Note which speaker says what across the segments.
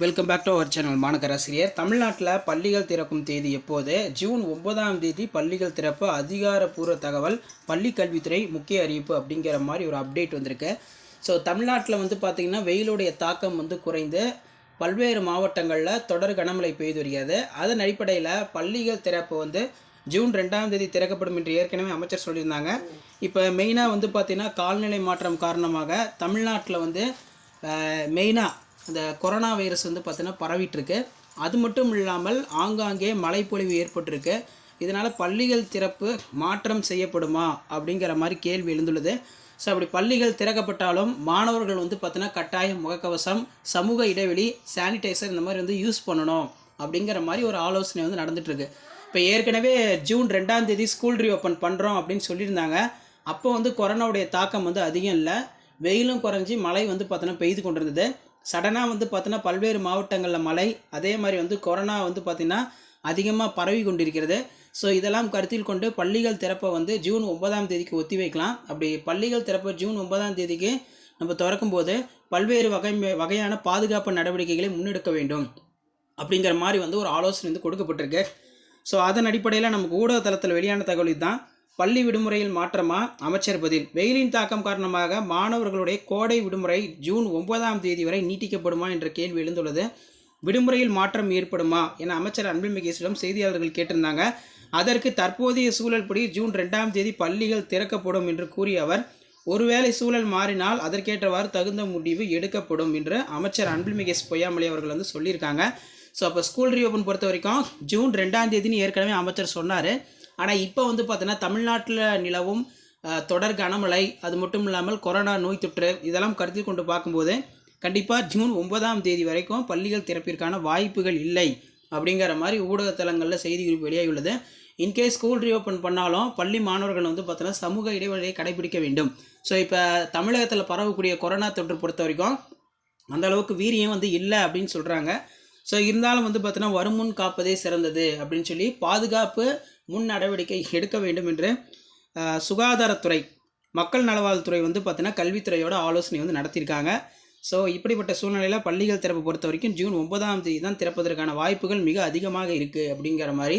Speaker 1: Welcome back to our channel மாநகராசிரியர் தமிழ்நாட்டில் பள்ளிகள் திறக்கும் தேதி எப்போது? ஜூன் ஒன்பதாம் தேதி பள்ளிகள் திறப்பு அதிகாரப்பூர்வ தகவல் பள்ளி கல்வித்துறை முக்கிய அறிவிப்பு அப்படிங்கிற மாதிரி ஒரு அப்டேட் வந்திருக்கு. ஸோ தமிழ்நாட்டில் வந்து பார்த்திங்கன்னா வெயிலுடைய தாக்கம் வந்து குறைந்து பல்வேறு மாவட்டங்களில் தொடர் கனமழை பெய்து வருகிறது. அதன் அடிப்படையில் பள்ளிகள் திறப்பு வந்து ஜூன் ரெண்டாம் தேதி திறக்கப்படும் என்று ஏற்கனவே அமைச்சர் சொல்லியிருந்தாங்க. இப்போ மெயினாக வந்து பார்த்திங்கன்னா கால்நிலை மாற்றம் காரணமாக தமிழ்நாட்டில் வந்து மெயினாக இந்த கொரோனா வைரஸ் வந்து பார்த்தீங்கன்னா பரவிட்டுருக்கு. அது மட்டும் இல்லாமல் ஆங்காங்கே மழைப்பொழிவு ஏற்பட்டிருக்கு. இதனால் பள்ளிகள் திறப்பு மாற்றம் செய்யப்படுமா அப்படிங்கிற மாதிரி கேள்வி எழுந்துள்ளது. ஸோ அப்படி பள்ளிகள் திறக்கப்பட்டாலும் மாணவர்கள் வந்து பார்த்தீங்கன்னா கட்டாயம் முகக்கவசம் சமூக இடைவெளி சானிடைசர் இந்த மாதிரி வந்து யூஸ் பண்ணணும் அப்படிங்கிற மாதிரி ஒரு ஆலோசனை வந்து நடந்துகிட்ருக்கு இப்போ ஏற்கனவே ஜூன் ரெண்டாம் தேதி ஸ்கூல் ரீஓப்பன் பண்ணுறோம் அப்படின்னு சொல்லியிருந்தாங்க. அப்போ வந்து கொரோனாவுடைய தாக்கம் வந்து அதிகம் இல்லை. வெயிலும் குறைஞ்சி மழை வந்து பார்த்தோன்னா பெய்து கொண்டிருந்தது. சடனாக வந்து பார்த்திங்கன்னா பல்வேறு மாவட்டங்களில் மழை அதே மாதிரி வந்து கொரோனா வந்து பார்த்திங்கன்னா அதிகமாக பரவி கொண்டிருக்கிறது. ஸோ இதெல்லாம் கருத்தில் கொண்டு பள்ளிகள் திறப்பை வந்து ஜூன் ஒன்பதாம் தேதிக்கு ஒத்தி வைக்கலாம். அப்படி பள்ளிகள் திறப்பை ஜூன் ஒன்பதாம் தேதிக்கு நம்ம திறக்கும்போது பல்வேறு வகை வகையான பாதுகாப்பு நடவடிக்கைகளை முன்னெடுக்க வேண்டும். அப்படிங்கிற மாதிரி வந்து ஒரு ஆலோசனை வந்து கொடுக்கப்பட்டிருக்கு. ஸோ அதன் அடிப்படையில் நமக்கு ஊடக தளத்தில் வெளியான தகவல் இதுதான். பள்ளி விடுமுறையில் மாற்றமா? அமைச்சர் பதில். வெயிலின் தாக்கம் காரணமாக மாணவர்களுடைய கோடை விடுமுறை ஜூன் ஒன்பதாம் தேதி வரை நீட்டிக்கப்படுமா என்ற கேள்வி எழுந்துள்ளது. விடுமுறையில் மாற்றம் ஏற்படுமா என அமைச்சர் அன்பில் மகேஷிடம் செய்தியாளர்கள் கேட்டிருந்தாங்க. அதற்கு தற்போதைய சூழல் படி ஜூன் ரெண்டாம் தேதி பள்ளிகள் திறக்கப்படும் என்று கூறிய அவர் ஒருவேளை சூழல் மாறினால் அதற்கேற்றவாறு தகுந்த முடிவு எடுக்கப்படும் என்று அமைச்சர் அன்பில் மகேஷ் பொய்யாமலை அவர்கள் வந்து சொல்லியிருக்காங்க. ஸோ அப்போ ஸ்கூல் ரீஓப்பன் பொறுத்த வரைக்கும் ஜூன் ரெண்டாம் தேதின்னு ஏற்கனவே அமைச்சர் சொன்னார். ஆனால் இப்போ வந்து பார்த்தீங்கன்னா தமிழ்நாட்டில் நிலவும் தொடர் கனமழை அது மட்டும் இல்லாமல் கொரோனா நோய் தொற்று இதெல்லாம் கருத்தில் கொண்டு பார்க்கும்போது கண்டிப்பாக ஜூன் ஒன்பதாம் தேதி வரைக்கும் பள்ளிகள் திறப்பிற்கான வாய்ப்புகள் இல்லை அப்படிங்கிற மாதிரி ஊடகத்தலங்களில் செய்தி குறிப்பு வெளியாகியுள்ளது. இன்கேஸ் ஸ்கூல் ரீஓப்பன் பண்ணாலும் பள்ளி மாணவர்கள் வந்து பார்த்தோன்னா சமூக இடைவெளியை கடைபிடிக்க வேண்டும். ஸோ இப்போ தமிழகத்தில் பரவக்கூடிய கொரோனா தொற்று பொறுத்த வரைக்கும் அந்த அளவுக்கு வீரியம் வந்து இல்லை அப்படின்னு சொல்கிறாங்க ஸோ இருந்தாலும் வந்து பார்த்தோன்னா வருமுன் காப்பதே சிறந்தது அப்படின்னு சொல்லி பாதுகாப்பு முன் நடவடிக்கை எடுக்க வேண்டும் என்று சுகாதாரத்துறை மக்கள் நலவாழ்வுத்துறை வந்து பார்த்தீங்கன்னா கல்வித்துறையோட ஆலோசனை வந்து நடத்தியிருக்காங்க. ஸோ இப்படிப்பட்ட சூழ்நிலையில் பள்ளிகள் திறப்பு பொறுத்த வரைக்கும் ஜூன் ஒன்பதாம் தேதி தான் திறப்பதற்கான வாய்ப்புகள் மிக அதிகமாக இருக்குது அப்படிங்கிற மாதிரி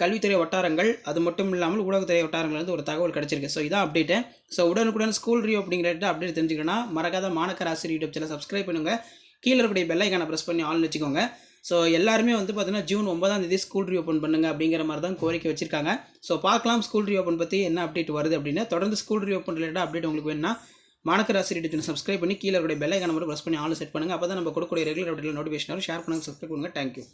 Speaker 1: கல்வித்துறை வட்டாரங்கள் அது மட்டும் இல்லாமல் ஊடகத்துறை வட்டாரங்கள்லேருந்து ஒரு தகவல் கிடச்சிருக்கு. ஸோ இதான் அப்டேட்டு ஸோ உடனுக்குடன் ஸ்கூல் ரீ அப்படிங்கிற அப்டேட் தெரிஞ்சுக்கணும்னா மறக்காத மாணக்கர் ஆசிரியர் யூடியூப் சேனல் சப்ஸ்கிரைப் பண்ணுங்கள் கீழே இருக்கக்கூடிய பெல்லைக்கான ப்ரெஸ் பண்ணி ஆள்னு வச்சுக்கோங்க. ஸோ எல்லாருமே வந்து பார்த்தீங்கன்னா ஜூன் ஒன்பதாம் தேதி ஸ்கூல் ரீஓப்பன் பண்ணுங்க அப்படிங்கிற மாதிரி தான் கோரிக்கை வச்சிருக்காங்க. ஸோ பார்க்கலாம் ஸ்கூல் ரீஓப்பன் பற்றி என்ன அப்டேட் வருது அப்படின்னு. தொடர்ந்து ஸ்கூல் ரீஓப்பன் ரிலேட்டாக அப்டேட் உங்களுக்கு வேணும்னா மாணக்கர் ஆசிரியர் யூடியூப் சப்ஸ்கிரைப் பண்ணி கீழே இருக்கக்கூடிய பெல் ஐக்கான ப்ரெஸ் பண்ணி ஆள் செட் பண்ணுங்கள் அப்போ தான் நம்ம கொடுக்கக்கூடிய ரெகுலர் அப்டேட்டில் நோட்டிஃபிகேஷன் ஷேர் பண்ணுங்கள் சப்ஸ்கிரைப் பண்ணுங்கள் தேங்க்யூ